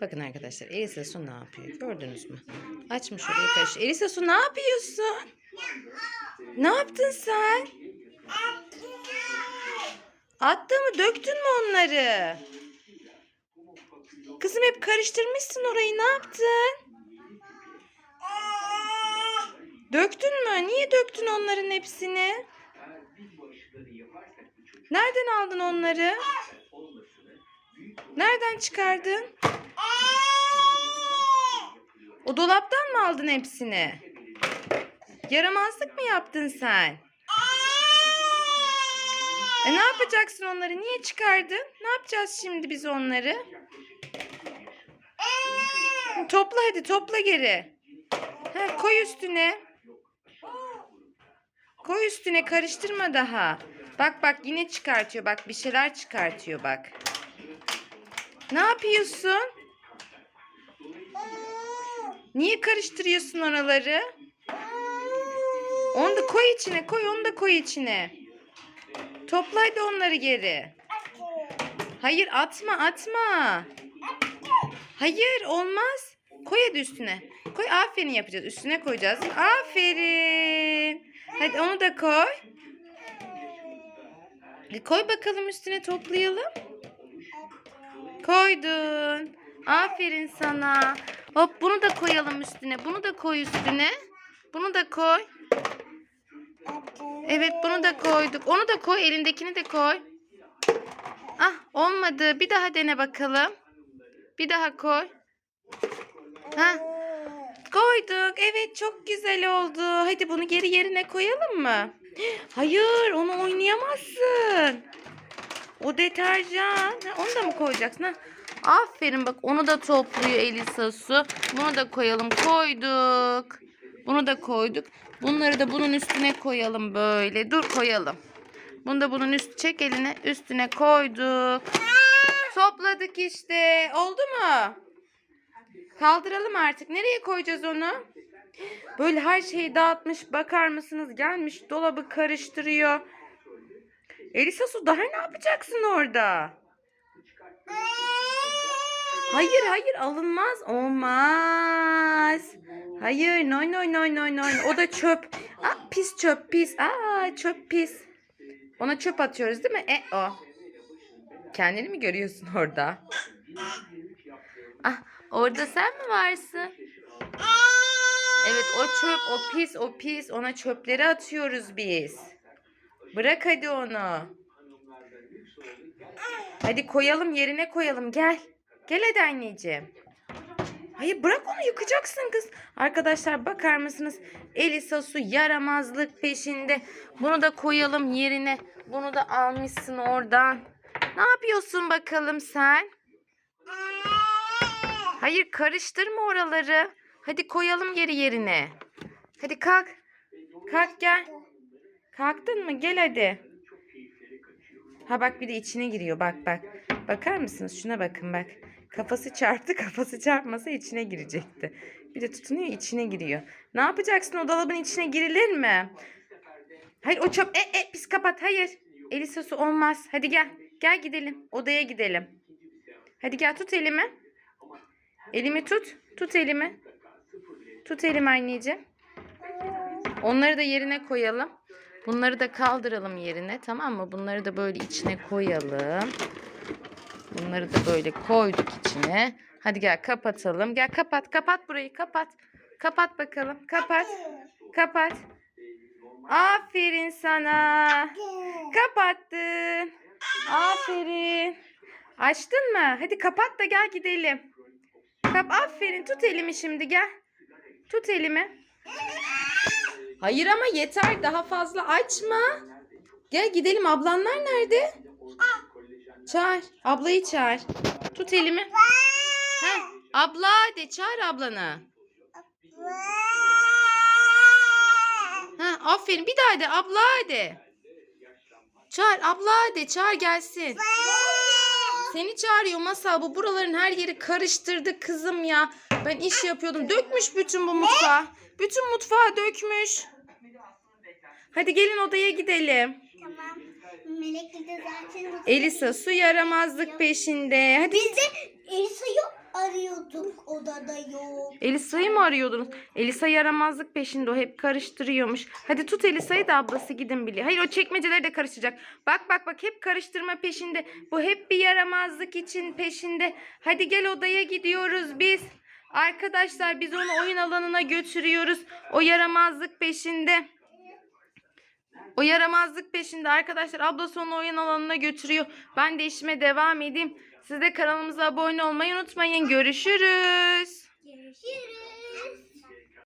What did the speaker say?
Bakın arkadaşlar Elisa Su ne yapıyor? Gördünüz mü? Açmış orayı karıştı. Elisa Su ne yapıyorsun? Ne yaptın sen? Attı mı? Döktün mü onları? Kızım hep karıştırmışsın orayı. Ne yaptın? Döktün mü? Niye döktün onların hepsini? Nereden aldın onları? Nereden çıkardın? O dolaptan mı aldın hepsini? Yaramazlık mı yaptın sen? E ne yapacaksın onları? Niye çıkardın? Ne yapacağız şimdi biz onları? Topla hadi topla geri. Heh, koy üstüne. Koy üstüne karıştırma daha. Bak bak yine çıkartıyor. Bak bir şeyler çıkartıyor bak. Ne yapıyorsun? Niye karıştırıyorsun oraları? Onu da koy içine koy onu da koy içine. Topla hadi onları geri. Hayır atma atma. Hayır olmaz. Koy hadi üstüne. Koy aferin yapacağız. Üstüne koyacağız. Aferin. Hadi onu da koy. E, koy bakalım üstüne toplayalım. Koydun. Aferin sana. Hop bunu da koyalım üstüne. Bunu da koy üstüne. Bunu da koy. Evet bunu da koyduk. Onu da koy. Elindekini de koy. Ah olmadı. Bir daha dene bakalım. Bir daha koy. Ha. Koyduk. Evet çok güzel oldu. Hadi bunu geri yerine koyalım mı? Hayır onu oynayamazsın. O deterjan. Onu da mı koyacaksın? Ha? Aferin bak onu da topluyor Elisa su. Bunu da koyalım. Koyduk. Bunu da koyduk. Bunları da bunun üstüne koyalım böyle. Dur koyalım. Bunu da bunun üst çek eline üstüne koyduk. Topladık işte. Oldu mu? Kaldıralım artık. Nereye koyacağız onu? Böyle her şeyi dağıtmış. Bakar mısınız? Gelmiş dolabı karıştırıyor. Elisa su daha ne yapacaksın orada? Hayır hayır alınmaz. Olmaz. Hayır noy noy noy noy noy. O da çöp. Aa, pis çöp pis. Aa çöp pis. Ona çöp atıyoruz değil mi? E o. Kendini mi görüyorsun orada? Ah orada sen mi varsın? Evet o çöp o pis o pis. Ona çöpleri atıyoruz biz. Bırak hadi onu. Hadi koyalım yerine koyalım gel. Gel hadi anneciğim. Hayır bırak onu yıkacaksın kız. Arkadaşlar bakar mısınız? Elisa su yaramazlık peşinde. Bunu da koyalım yerine. Bunu da almışsın oradan. Ne yapıyorsun bakalım sen? Hayır karıştırma oraları. Hadi koyalım geri yerine. Hadi kalk. Kalk gel. Kalktın mı? Gel hadi. Ha bak bir de içine giriyor. Bak bak. Bakar mısınız? Şuna bakın bak. Kafası çarptı. Kafası çarpmasa içine girecekti. Bir de tutunuyor içine giriyor. Ne yapacaksın o dolabın içine girilir mi? Hayır o çöp. E, e, pis kapat. Hayır. Elisa su olmaz. Hadi gel. Gel gidelim. Odaya gidelim. Hadi gel tut elimi. Elimi tut. Tut elimi. Tut elimi anneciğim. Onları da yerine koyalım. Bunları da kaldıralım yerine tamam mı? Bunları da böyle içine koyalım. Bunları da böyle koyduk içine. Hadi gel kapatalım. Gel kapat kapat burayı kapat. Kapat bakalım. Kapat. Kapat. Aferin sana. Kapattın. Aferin. Açtın mı? Hadi kapat da gel gidelim. Kap aferin tut elimi şimdi gel. Tut elimi. Hayır ama yeter daha fazla açma. Gel gidelim ablanlar nerede? Çağır ablayı çağır. Tut elimi. Heh, abla de çağır ablanı. Ha, aferin bir daha de abla de. Çağır abla de çağır gelsin. Seni çağırıyor masal. Bu buraların her yeri karıştırdı kızım ya. Ben iş yapıyordum. Dökmüş bütün bu mutfağı. Bütün mutfağı dökmüş. Hadi gelin odaya gidelim. Tamam. Melek de zaten Elisa su yaramazlık peşinde. Hadi Biz de Elsa'yı arıyorduk. Odada yok. Elisa'yı mı arıyordunuz? Elisa yaramazlık peşinde o hep karıştırıyormuş. Hadi tut Elisa'yı da ablası gidin biliyor. Hayır o çekmeceleri de karıştıracak. Bak bak bak hep karıştırma peşinde. Bu hep bir yaramazlık için peşinde. Hadi gel odaya gidiyoruz biz. Arkadaşlar biz onu oyun alanına götürüyoruz. O yaramazlık peşinde. O yaramazlık peşinde arkadaşlar ablası onu oyun alanına götürüyor. Ben de işime devam edeyim. Siz de kanalımıza abone olmayı unutmayın. Görüşürüz. Görüşürüz.